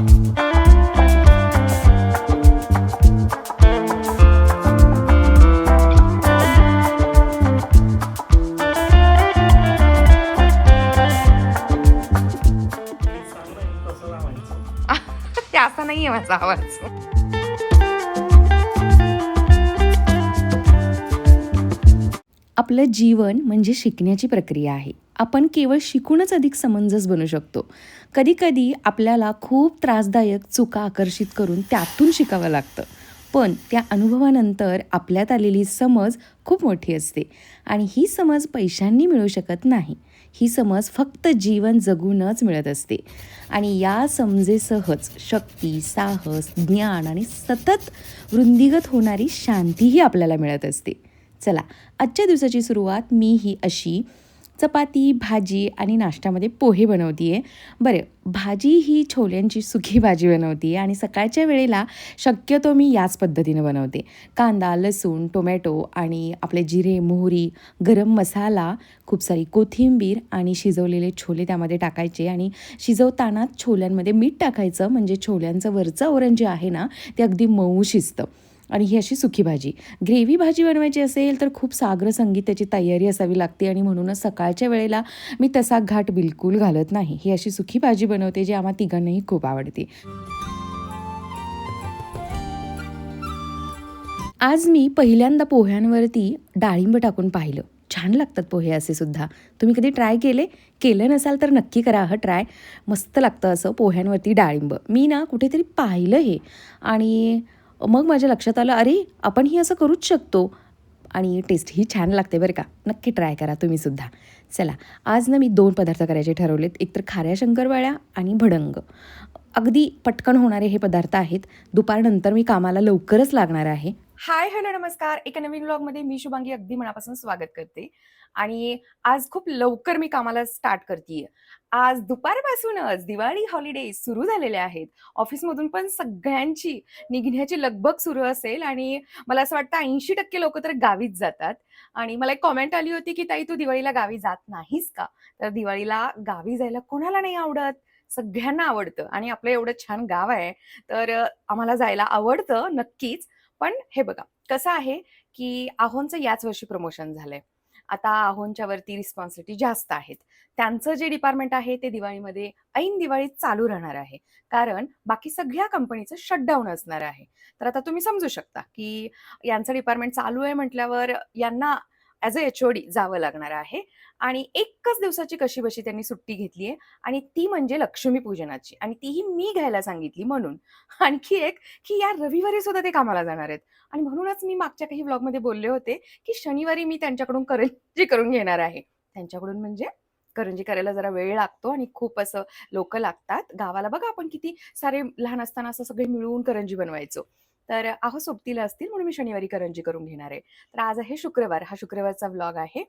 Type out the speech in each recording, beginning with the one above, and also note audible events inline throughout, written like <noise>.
<laughs> ते असा नाहीये माझा आवाज. आपलं जीवन म्हणजे शिकण्याची प्रक्रिया आहे. आपण केवळ शिकूनच अधिक समंजस बनू शकतो. कधीकधी आपल्याला खूप त्रासदायक चुका आकर्षित करून त्यातून शिकावं लागतं. पण त्या अनुभवानंतर आपल्यात आलेली समज खूप मोठी असते. आणि ही समज पैशांनी मिळू शकत नाही. ही समज फक्त जीवन जगूनच मिळत असते. आणि या समजेसहच शक्ती साहस ज्ञान आणि सतत वृंदिगत होणारी शांतीही आपल्याला मिळत असते. चला आजच्या दिवसाची सुरुवात मी ही अशी चपाती भाजी आणि नाश्त्यामध्ये पोहे बनवते आहे बरं भाजी ही छोल्यांची सुकी भाजी बनवते आहे आणि सकाळच्या वेळेला शक्यतो मी याच पद्धतीनं बनवते. कांदा लसूण टोमॅटो आणि आपले जिरे मोहरी गरम मसाला खूप सारी कोथिंबीर आणि शिजवलेले छोले त्यामध्ये टाकायचे आणि शिजवताना छोल्यांमध्ये मीठ टाकायचं. म्हणजे छोल्यांचं वरचं ओरण जे आहे ना ते अगदी मऊ शिजतं. आणि ही अशी सुकी भाजी. ग्रेव्ही भाजी बनवायची असेल तर खूप साग्र संगीताची तयारी असावी लागते आणि म्हणूनच सकाळच्या वेळेला मी तसा घाट बिलकुल घालत नाही. ही अशी सुकी भाजी बनवते जी आम्हा तिघांनाही खूप आवडते. आज मी पहिल्यांदा पोह्यांवरती डाळिंब टाकून पाहिलं. छान लागतात पोहे असे सुद्धा. तुम्ही कधी ट्राय केले? केलं नसाल तर नक्की करा हं ट्राय. मस्त लागतं असं पोह्यांवरती डाळिंब. मी ना कुठेतरी पाहिलं हे. आणि मग माझ्या लक्षात आलं अरे आपणही असं करूच शकतो. आणि टेस्ट ही छान लागते बरं का. नक्की ट्राय करा तुम्हीसुद्धा चला आज ना मी दोन पदार्थ करायचे ठरवलेत. एकतर खाऱ्या शंकरवाळ्या आणि भडंग. अगदी पटकन होणारे हे पदार्थ आहेत. दुपारनंतर मी कामाला लवकरच लागणार आहे. हाय हॅलो नमस्कार. एका नवीन ब्लॉगमध्ये मी शुभांगी अगदी मनापासून स्वागत करते. आणि आज खूप लवकर मी कामाला स्टार्ट करते आज दुपारपासूनच दिवाळी हॉलिडे सुरू झालेले आहेत. ऑफिसमधून पण सगळ्यांची निघण्याची लगबग सुरू असेल आणि मला असं वाटतं ऐंशी टक्के लोक तर गावीच जातात. आणि मला एक कॉमेंट आली होती की ताई तू दिवाळीला गावी जात नाहीस का? तर दिवाळीला गावी जायला कोणाला नाही आवडत? सगळ्यांना आवडतं. आणि आपलं एवढं छान गाव आहे. तर आम्हाला जायला आवडतं नक्कीच. पण हे बघा कसं आहे की आहोंचं याच वर्षी प्रमोशन झालंय. आता आहोंच्या वरती रिस्पॉन्सिबिलिटी जास्त आहेत. त्यांचं जे डिपार्टमेंट आहे ते दिवाळीमध्ये ऐन दिवाळीत चालू राहणार आहे. कारण बाकी सगळ्या कंपनीचं शटडाऊन असणार आहे. तर आता तुम्ही समजू शकता की यांचं डिपार्टमेंट चालू आहे म्हटल्यावर यांना ॲज अ एच जावं लागणार आहे. आणि एकच दिवसाची कशी बशी त्यांनी सुट्टी घेतली आहे आणि ती म्हणजे लक्ष्मीपूजनाची. आणि तीही मी घ्यायला सांगितली म्हणून. आणखी एक की या रविवारी सुद्धा ते कामाला जाणार आहेत. आणि म्हणूनच मी मागच्या काही ब्लॉगमध्ये बोलले होते की शनिवारी मी त्यांच्याकडून करंजी करून घेणार आहे. त्यांच्याकडून म्हणजे करंजी करायला जरा वेळ लागतो आणि खूप असं लोक लागतात. गावाला बघा आपण किती सारे लहान असताना असं सगळे मिळून करंजी बनवायचो. तर अहो सोबतीला असतील म्हणून मी शनिवारी करंजी करून घेणार आहे. तर आज आहे शुक्रवार हा शुक्रवारचा व्लॉग आहे.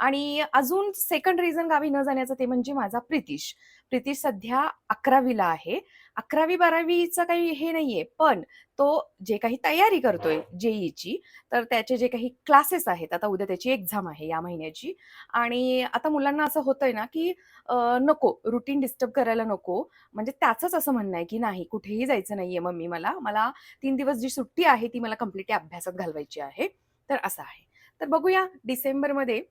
आणि अजून सेकंड रिझन गावी न जाण्याचं ते म्हणजे माझा प्रितिश. प्रितिश सध्या अकरावीला आहे. अकरावी बारावीचं काही हे नाहीये. पण तो जे काही तयारी करतोय जेईची तर त्याचे जे काही क्लासेस आहेत आता उद्या त्याची एक्झाम आहे या महिन्याची. आणि आता मुलांना असं होतंय ना की नको रुटीन डिस्टर्ब करायला नको. म्हणजे त्याचंच असं म्हणणं आहे की नाही कुठेही जायचं नाहीये मम्मी मला. मला तीन दिवस जी सुट्टी आहे ती मला कम्प्लिटली अभ्यासात घालवायची आहे. तर असं आहे. तर बघूया डिसेंबरमध्ये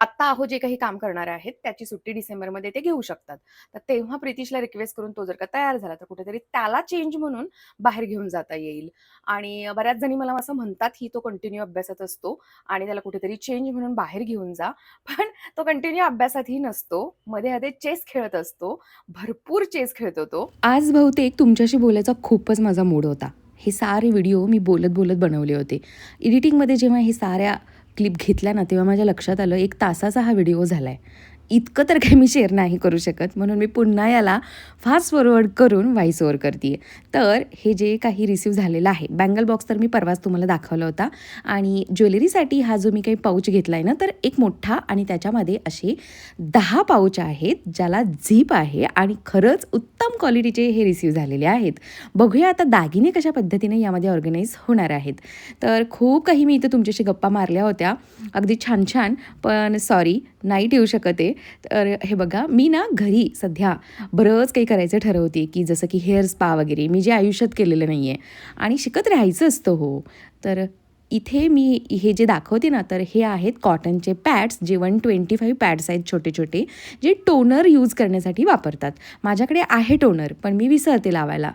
आत्ता आहो जे काही काम करणारे आहेत त्याची सुट्टी डिसेंबरमध्ये ते घेऊ शकतात. तर तेव्हा प्रितीशला रिक्वेस्ट करून तो जर का तयार झाला तर कुठेतरी त्याला चेंज म्हणून बाहेर घेऊन जाता येईल. आणि बऱ्याच जणी मला असं म्हणतात ही तो कंटिन्यू अभ्यासात असतो आणि त्याला कुठेतरी चेंज म्हणून बाहेर घेऊन जा. <laughs> पण तो कंटिन्यू अभ्यासातही नसतो. मध्ये मध्ये चेस खेळत असतो. भरपूर चेस खेळतो तो आज बहुतेक तुमच्याशी बोलायचा खूपच माझा मूड होता. हे सारे व्हिडिओ मी बोलत बोलत बनवले होते. एडिटिंगमध्ये जेव्हा हे साऱ्या क्लिप घेतला ना तेव्हा माझ्या लक्षात आलं एक तासाचा हा व्हिडिओ झाला आहे इतकं तर काही मी शेअर नाही करू शकत. म्हणून मी पुन्हा याला फास्ट फॉरवर्ड करून व्हॉइस ओवर करते तर हे जे काही रिसीव झालेलं आहे बँगल बॉक्स तर मी परवाच तुम्हाला दाखवला होता. आणि ज्वेलरीसाठी हा जो मी काही पाऊच घेतला आहे ना तर एक मोठा आणि त्याच्यामध्ये असे दहा पाऊच आहेत ज्याला झीप आहे आणि खरंच उत्तम क्वालिटीचे हे रिसीव झालेले आहेत. बघूया आता दागिने कशा पद्धतीने यामध्ये ऑर्गनाईज होणार आहेत. तर खूप काही मी इथं तुमच्याशी गप्पा मारल्या होत्या. अगदी छान छान. पण सॉरी नाईट येऊ शकते तर हे बघा मी ना घरी सध्या बरंच काही करायचं ठरवते की जसं की हेअर स्पा वगैरे मी जे आयुष्यात केलेलं नाही आहे आणि शिकत राहायचं असतं हो. तर इथे मी हे जे दाखवते ना तर हे आहेत कॉटनचे पॅड्स जे वन ट्वेंटी फाईव्ह पॅड्स आहेत छोटे छोटे जे टोनर यूज करण्यासाठी वापरतात. माझ्याकडे आहे टोनर पण मी विसरते लावायला.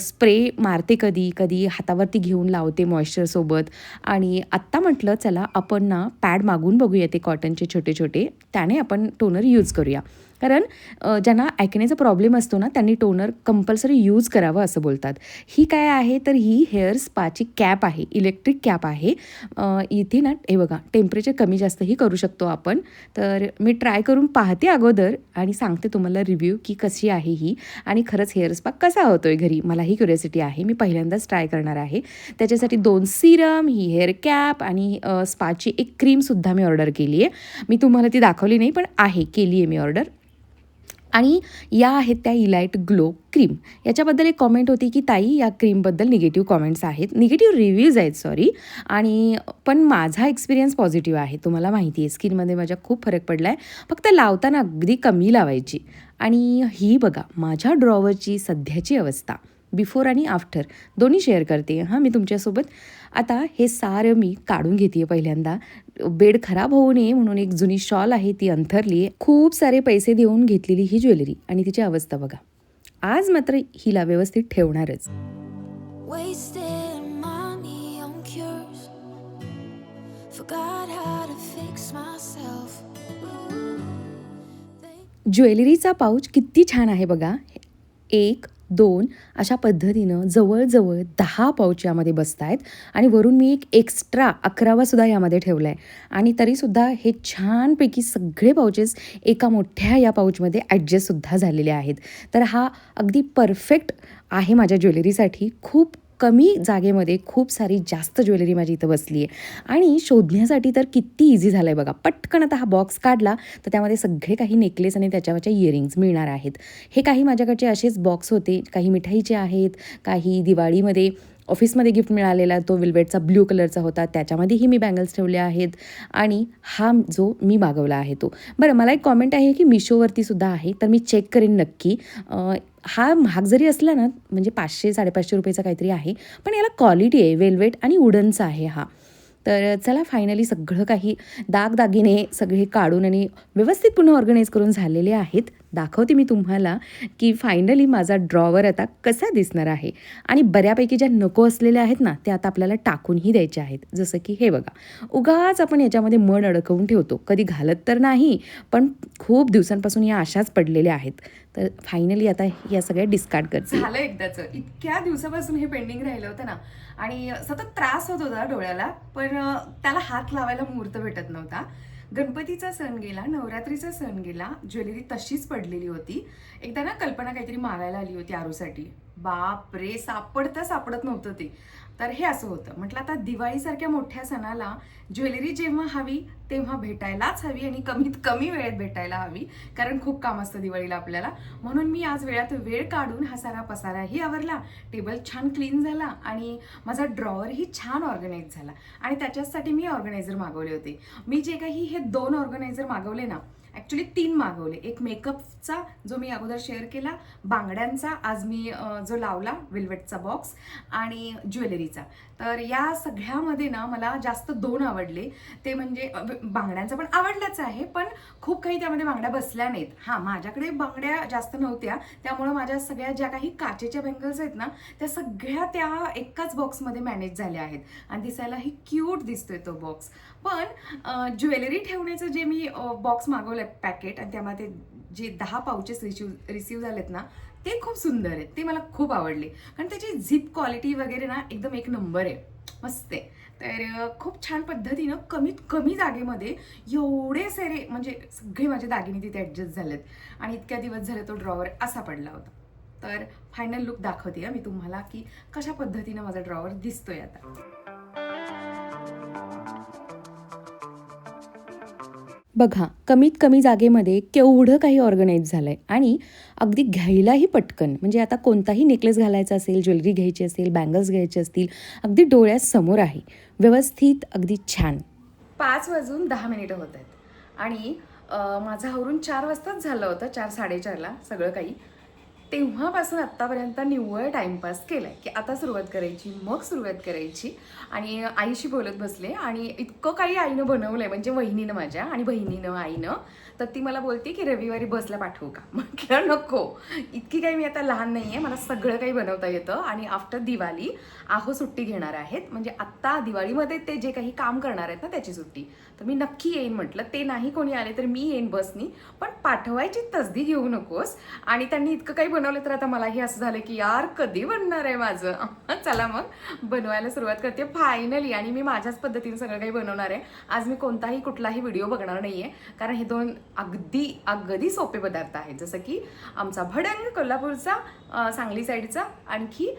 स्प्रे मारते कधी कधी हातावरती घेऊन लावते मॉइश्चरसोबत आणि आत्ता म्हटलं चला आपण ना पॅड मागून बघूया ते कॉटनचे छोटे छोटे त्याने आपण टोनर यूज करूया. कारण ज्यांना ऐकण्याचा प्रॉब्लेम असतो ना त्यांनी टोनर कंपल्सरी यूज करावं असं बोलतात. ही काय आहे? तर ही हेअर स्पाची कॅप आहे इलेक्ट्रिक कॅप आहे. इथे ना हे बघा टेम्परेचर कमी जास्तही करू शकतो आपण. तर मी ट्राय करून पाहते अगोदर आणि सांगते तुम्हाला रिव्ह्यू की कशी आहे ही. आणि खरंच हेअर स्पा कसा होतोय घरी? मला ही क्युरियोसिटी आहे. मी पहिल्यांदाच ट्राय करणार आहे. त्याच्यासाठी दोन सिरम ही हेअर कॅप आणि स्पाची एक क्रीमसुद्धा मी ऑर्डर केली आहे मी तुम्हाला ती दाखवली नाही पण आहे केली आहे मी ऑर्डर आणि या आहेत त्या इलाइट ग्लो क्रीम याच्याबद्दल एक कॉमेंट होती की ताई या क्रीमबद्दल निगेटिव्ह कॉमेंट्स आहेत. निगेटिव्ह रिव्ह्यूज आहेत सॉरी आणि पण माझा एक्सपिरियन्स पॉझिटिव्ह आहे. तुम्हाला माहिती आहे स्किनमध्ये माझ्या खूप फरक पडला आहे फक्त लावताना अगदी कमी लावायची. आणि ही बघा माझ्या ड्रॉवरची सध्याची अवस्था. बिफोर आणि आफ्टर. दोन्ही शेअर करते. हां मी तुमच्यासोबत. आता हे सारं मी काढून घेते पहिल्यांदा. बेड खराब होऊ नये म्हणून एक जुनी शॉल आहे ती अंथरली आहे खूप सारे पैसे देऊन घेतलेली ही ज्वेलरी. आणि तिची अवस्था बघा. आज मात्र हिला व्यवस्थित ठेवणारच. ज्वेलरीचा पाऊच किती छान आहे बघा. एक दोन अशा पद्धतीनं जवळजवळ दहा पाऊच यामध्ये बसत आहेत आणि वरून मी एक एक्स्ट्रा अकरावासुद्धा यामध्ये ठेवला आहे आणि तरीसुद्धा हे छानपैकी सगळे पाऊचेस एका मोठ्या या पाऊचमध्ये ॲडजस्टसुद्धा झालेले आहेत. तर हा अगदी परफेक्ट आहे माझ्या ज्वेलरीसाठी. खूप कमी जागेमध्ये खूप सारी जास्त ज्वेलरी माझी इथं बसली आहे. आणि शोधण्यासाठी तर किती इझी झालं आहे बघा. पटकन आता हा बॉक्स काढला तर त्यामध्ये सगळे काही नेकलेस आणि त्याच्यावरच्या इयरिंग्ज मिळणार आहेत. हे काही माझ्याकडचे असेच बॉक्स होते काही मिठाईचे आहेत काही दिवाळीमध्ये ऑफिसमध्ये गिफ्ट मिळालेला तो विल्वेटचा ब्ल्यू कलरचा होता त्याच्यामध्येही मी बँगल्स ठेवले आहेत. आणि हा जो मी मागवला आहे तो. बरं मला एक कॉमेंट आहे की मिशोवरती सुद्धा आहे तर मी चेक करेन नक्की. हा महाग जरी असला ना म्हणजे पाचशे साडेपाचशे रुपयाचा काहीतरी आहे पण याला क्वालिटी आहे वेल्वेट आणि वुडनचा आहे हा. तर चला फायनली सगळं काही दागदागिने सगळे काढून आणि व्यवस्थित पुन्हा ऑर्गनाईज करून झालेले आहेत. दाखवते मी तुम्हाला की फायनली माझा ड्रॉवर आता कसा दिसणार आहे. आणि बऱ्यापैकी ज्या नको असलेल्या आहेत ना त्या आता आपल्याला टाकूनही द्यायच्या आहेत. जसं की हे बघा उगाच आपण याच्यामध्ये मन अडकवून ठेवतो. कधी घालत तर नाही पण खूप दिवसांपासून या अशाच पडलेल्या आहेत. तर फायनली आता या सगळ्या डिस्कार्ड करते. झालं एकदाचं. इतक्या दिवसापासून हे पेंडिंग राहिलं होतं ना. आणि सतत त्रास होत होता डोळ्याला पण त्याला हात लावायला मुहूर्त भेटत नव्हता. गणपतीचा सण गेला नवरात्रीचा सण गेला ज्वेलरी तशीच पडलेली होती. एकदा ना कल्पना काहीतरी मागायला आली होती आरूसाठी. बाप रे सापडता सापडत नव्हतं ते. तर हे असं होतं. म्हटलं आता दिवाळीसारख्या मोठ्या सणाला ज्वेलरी जेव्हा हवी तेव्हा भेटायलाच हवी आणि कमीत कमी वेळेत भेटायला हवी कारण खूप काम असतं दिवाळीला आपल्याला. म्हणून मी आज वेळात वेळ काढून हा सारा पसाराही आवरला. टेबल छान क्लीन झाला आणि माझा ड्रॉवरही छान ऑर्गनाईज झाला. आणि त्याच्यासाठी मी ऑर्गनायझर मागवले होते. मी जे काही हे दोन ऑर्गनायझर मागवले ना ॲक्च्युली तीन मागवले. एक मेकअपचा जो मी अगोदर शेअर केला बांगड्यांचा आज मी जो लावला वेल्वेटचा बॉक्स आणि ज्वेलरीचा. तर या सगळ्यामध्ये ना मला जास्त दोन आवडले. ते म्हणजे बांगड्यांचा पण आवडलाच आहे पण खूप काही त्यामध्ये बांगड्या बसल्या नाहीत. हां माझ्याकडे बांगड्या जास्त नव्हत्या. त्यामुळं माझ्या सगळ्या ज्या काही काचेच्या बँगल्स आहेत ना त्या सगळ्या त्या एकाच बॉक्समध्ये मॅनेज झाल्या आहेत. आणि दिसायलाही क्यूट दिसतोय तो बॉक्स पण ज्वेलरी ठेवण्याचं जे मी बॉक्स मागवलं आहे पॅकेट आणि त्यामध्ये जे दहा पाउचेस रिसिव रिसिव्ह झालेत ना ते खूप सुंदर आहेत. ते मला खूप आवडले. कारण त्याची झिप क्वालिटी वगैरे ना एकदम एक नंबर आहे. मस्त आहे. तर खूप छान पद्धतीनं कमीत कमी जागेमध्ये एवढे सारे म्हणजे सगळे माझे दागिने तिथे ॲडजस्ट झालेत. आणि इतक्या दिवस झाले तो ड्रॉवर असा पडला होता. तर फायनल लुक दाखवते मी तुम्हाला की कशा पद्धतीनं माझा ड्रॉवर दिसतोय आता. बघा कमीत कमी जागेमध्ये केवढं काही ऑर्गनाईज झालं आहे आणि अगदी घ्यायलाही पटकन म्हणजे आता कोणताही नेकलेस घालायचा असेल ज्वेलरी घ्यायची असेल बँगल्स घ्यायचे असतील अगदी डोळ्यासमोर आहे. व्यवस्थित अगदी छान. पाच वाजून दहा मिनिटं होत आहेत. आणि माझं आवरून चार वाजताच झालं होतं चार साडेचारला सगळं काही. तेव्हापासून आत्तापर्यंत निव्वळ टाइमपास केलाय. की आता सुरुवात करायची मग सुरुवात करायची. आणि आईशी बोलत बसले. आणि इतकं काही आईनं बनवलंय. म्हणजे वहिनीनं माझ्या आणि बहिणीनं आईनं. तर ती मला बोलते की रविवारी बसला पाठवू का? <laughs> म्हटलं नको. इतकी काही मी आता लहान नाही आहे मला सगळं काही बनवता येतं आणि आफ्टर दिवाळी आहो सुट्टी घेणार आहेत. म्हणजे आत्ता दिवाळीमध्ये ते जे काही काम करणार आहेत ना त्याची सुट्टी. तर मी नक्की येईन म्हटलं. ते नाही कोणी आले तर मी येईन बसनी. पण पाठवायची तसदी घेऊ नकोस. आणि त्यांनी इतकं काही बनवलं तर आता मलाही असं झालं की यार कधी बनणार आहे माझं? <laughs> चला मग. बनवायला सुरुवात करते. फायनली आणि मी माझ्याच पद्धतीने सगळं काही बनवणार आहे. आज मी कोणताही कुठलाही व्हिडिओ बघणार नाही आहे कारण हे दोन अगदी अगदी सोपे पदार्थ आहेत. जसं की आमचा भडंग कोल्हापूरचा सांगली साईडचा आणखी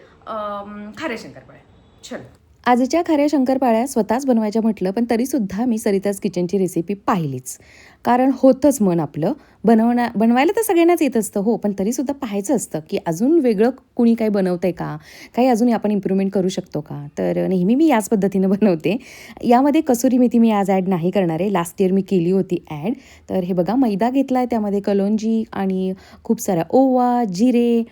खारे शंकरपाळ्या चलो. आजच्या खऱ्या शंकरपाळ्या स्वतःच बनवायच्या म्हटलं पण तरीसुद्धा मी सरिताज किचनची रेसिपी पाहिलीच. कारण होतंच मन आपलं. बनवण्या बनवायला तर सगळ्यांनाच येत असतं हो पण तरीसुद्धा पाहायचं असतं की अजून वेगळं कुणी काही बनवतं आहे का? काही अजून आपण इम्प्रूव्हमेंट करू शकतो का? तर नेहमी मी याच पद्धतीनं बनवते. यामध्ये कसुरी मेथी मी आज ॲड नाही करणार आहे. लास्ट इयर मी केली होती ॲड तर हे बघा मैदा घेतला आहे त्यामध्ये कलोंजी आणि खूप सारा ओवा जिरे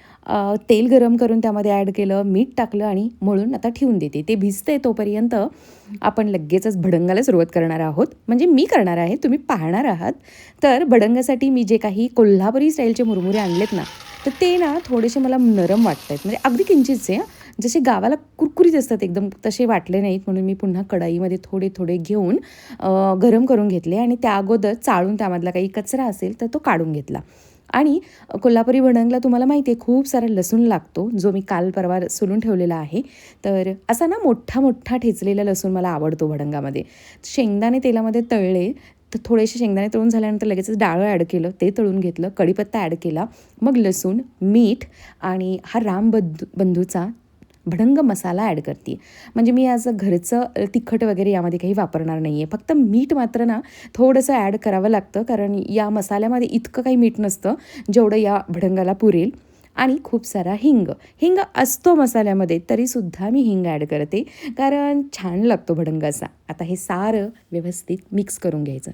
तेल गरम करून त्यामध्ये ॲड केलं मीठ टाकलं आणि मळून आता ठेवून देते. ते भिजते तोपर्यंत आपण लगेचच भडंगाला सुरुवात करणार आहोत. म्हणजे मी करणार आहे तुम्ही पाहणार आहात. तर भडंगासाठी मी जे काही कोल्हापुरी स्टाईलचे मुरमुरे आणलेत ना तर ते ना थोडेसे मला नरम वाटत आहेत म्हणजे अगदी किंचितचे जसे गावाला कुरकुरीत असतात एकदम तसे वाटले नाहीत म्हणून मी पुन्हा कढाईमध्ये थोडे थोडे घेऊन गरम करून घेतले आणि त्या अगोदर चाळून त्यामधला काही कचरा असेल तर तो काढून घेतला. आणि कोल्हापुरी भडंगला तुम्हाला माहिती आहे खूप सारा लसूण लागतो जो मी काल परवा सोलून ठेवलेला आहे. तर असा ना मोठा मोठा ठेचलेला लसूण मला आवडतो भडंगामध्ये शेंगदाणे तेलामध्ये तळले तर थोडेसे शेंगदाणे तळून झाल्यानंतर लगेचच डाळं ॲड केलं ते तळून घेतलं कढीपत्ता ॲड केला मग लसूण मीठ आणि हा राम बंधू बंधूचा भडंग मसाला ॲड करते. म्हणजे मी आज घरचं तिखट वगैरे यामध्ये काही वापरणार नाही आहे फक्त मीठ मात्र ना थोडंसं ॲड करावं लागतं. कारण या मसाल्यामध्ये इतकं काही मीठ नसतं जेवढं या भडंगाला पुरेल. आणि खूप सारा हिंग. हिंग असतो मसाल्यामध्ये तरीसुद्धा मी हिंग ॲड करते. कारण छान लागतो भडंग असा आता हे सारं व्यवस्थित मिक्स करून घ्यायचं.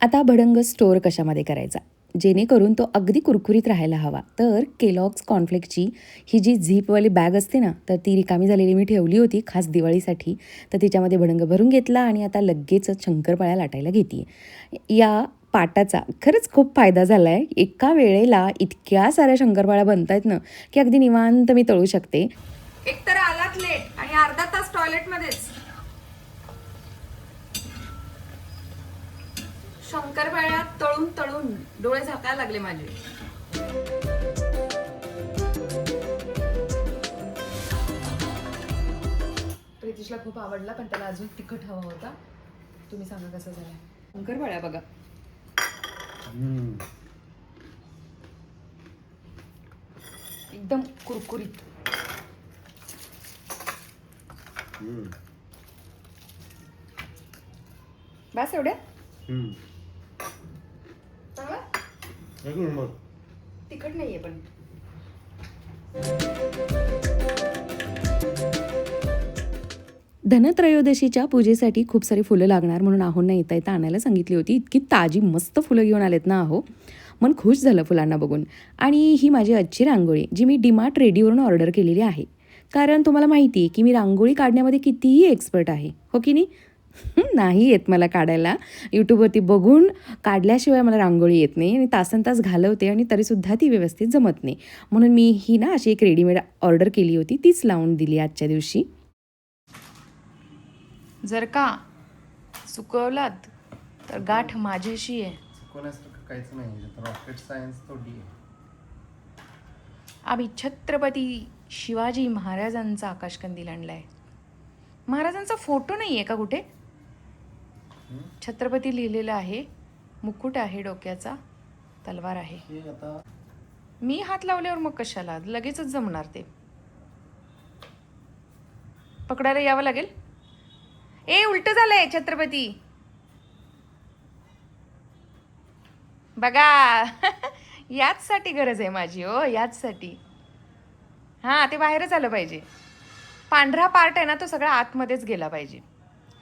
आता भडंग स्टोअर कशामध्ये करायचा? जेणेकरून तो अगदी कुरकुरीत राहायला हवा. तर केलॉग्स कॉर्नफ्लेक्सची ही जी झीपवाली बॅग असते ना तर ती रिकामी झालेली मी ठेवली होती खास दिवाळीसाठी. तर तिच्यामध्ये भडंग भरून घेतला आणि आता लगेचच शंकरपाळ्या लाटायला घेते या पाटाचा खरंच खूप फायदा झाला आहे एका वेळेला इतक्या साऱ्या शंकरपाळ्या बनत आहेत ना की अगदी निवांत मी तळू शकते. एकतर आलात लेट आणि अर्धा तास टॉयलेटमध्येच शंकरपाळ्या तळून तळून डोळे झाकायला लागले माझे. प्रितिशला खूप आवडला पण त्याला अजून तिखट हवा होता. तुम्ही सांगा कसं झालं शंकरपाळ्या बघा. एकदम कुरकुरीत. बस एवढ्या एक नंबर. तिखट नाहीये पण. धनत्रयोदशीच्या पूजेसाठी खूप सारी फुलं लागणार म्हणून आहोंना येता येता आणायला सांगितली होती. इतकी ताजी मस्त फुलं घेऊन आलेत ना आहो मन खुश झालं फुलांना बघून. आणि ही माझी आजची रांगोळी जी मी डीमार्ट रेडीवरून ऑर्डर केलेली आहे. कारण तुम्हाला माहिती आहे की मी रांगोळी काढण्यामध्ये कितीही एक्सपर्ट आहे. हो की नाही? नाही येत मला काढायला. यूट्यूबवरती बघून काढल्याशिवाय मला रांगोळी येत नाही आणि तासन तास घालवते आणि तरीसुद्धा ती व्यवस्थित जमत नाही. म्हणून मी ही ना अशी एक रेडीमेड ऑर्डर केली होती तीच लावून दिली आजच्या दिवशी. जर का चुकवलात तर गाठ माझ्याशी आहे कोणासारखं काहीच नाही रॉकेट सायन्स थोडी आहे. आम्ही छत्रपती शिवाजी महाराजांचा आकाशकंदील आणलाय महाराजांचा फोटो नाही आहे का कुठे? छत्रपती लिहिलेलं आहे. मुकुट आहे डोक्याचा. तलवार आहे. मी हात लावल्यावर मग कशाला? लगेचच जमणार ते. पकडायला यावं लागेल? ए उलट झालंय छत्रपती. बघा <laughs> याचसाठी गरज आहे माझी हो याचसाठी. हां ते बाहेरच आलं पाहिजे. पांढरा पार्ट आहे ना तो सगळा आतमध्येच गेला पाहिजे.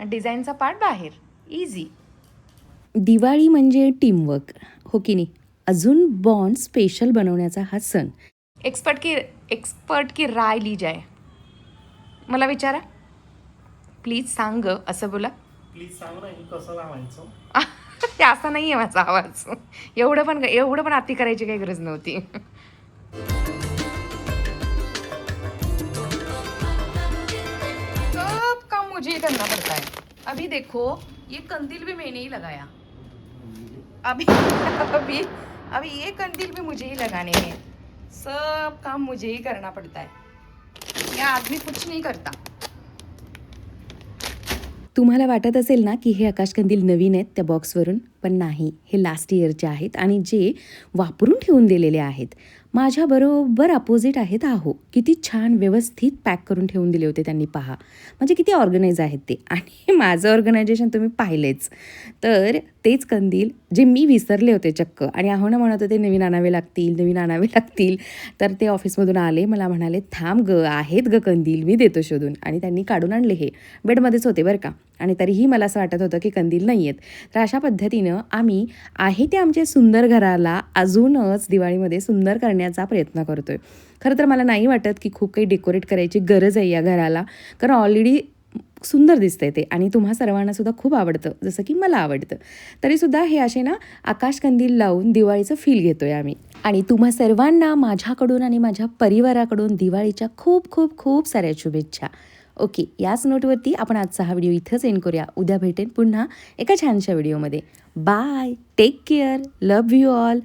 आणि डिझाईनचा पार्ट बाहेर. इझी दिवाळी म्हणजे टीमवर्क हो की नाही? अजून बॉन्ड स्पेशल बनवण्याचा हा सण. एक्सपर्ट की एक्सपर्ट की राय ली जाय. मला विचारा. प्लीज सांग ग, असं बोला. प्लीज सांग ना हे कसं लावायचं? <laughs> ते असा नाही आहे माझा आवाज. एवढं पण एवढं पण अति करायची काही गरज नव्हती. सब काम मुझे करना पड़ता है अभी देखो ये कंदील भी मैंने ही लगाया। अभी अभी अभी ये कंदील भी मुझे ही लगाने हैं। सब काम मुझे ही करना पड़ता है। ये आदमी कुछ नहीं करता। तुम्हाला वाटत असेल ना की हे आकाशकंदील नवीन आहेत त्या बॉक्सवरून पण नाही हे लास्ट इयरचे आहेत आणि जे वापरून ठेवून दिलेले आहेत. माझ्याबरोबर अपोजिट आहेत आहो. किती छान व्यवस्थित पॅक करून ठेवून दिले होते त्यांनी पहा. म्हणजे किती ऑर्गनाईज आहेत ते. <laughs> आणि माझं ऑर्गनायझेशन तुम्ही पाहिलेच. तर तेच कंदील जे मी विसरले होते चक्क. आणि आहोनं म्हणत होते नवीन आणावे लागतील नवीन आणावे लागतील. तर ते ऑफिसमधून आले मला म्हणाले थांब ग आहेत ग कंदील मी देतो शोधून. आणि त्यांनी काढून आणले हे. बेडमध्येच होते बरं का. आणि तरीही मला असं वाटत होतं की कंदील नाही आहेत तर अशा पद्धतीनं आम्ही आहे ते आमच्या सुंदर घराला अजूनच दिवाळीमध्ये सुंदर करण्याचा प्रयत्न करतो आहे खरं तर मला नाही वाटत की खूप काही डेकोरेट करायची गरज आहे या घराला. कारण ऑलरेडी सुंदर दिसतंय ते आणि तुम्हा सर्वांनासुद्धा खूप आवडतं जसं की मला आवडतं. तरीसुद्धा हे असे ना आकाशकंदील लावून दिवाळीचं फील घेतोय आम्ही. आणि तुम्हा सर्वांना माझ्याकडून आणि माझ्या परिवाराकडून दिवाळीच्या खूप खूप खूप साऱ्या शुभेच्छा. ओके याच नोटवरती आपण आजचा हा व्हिडिओ इथंच एंड करूया. उद्या भेटेन पुन्हा एका छानशा व्हिडिओमध्ये. Bye take care love you all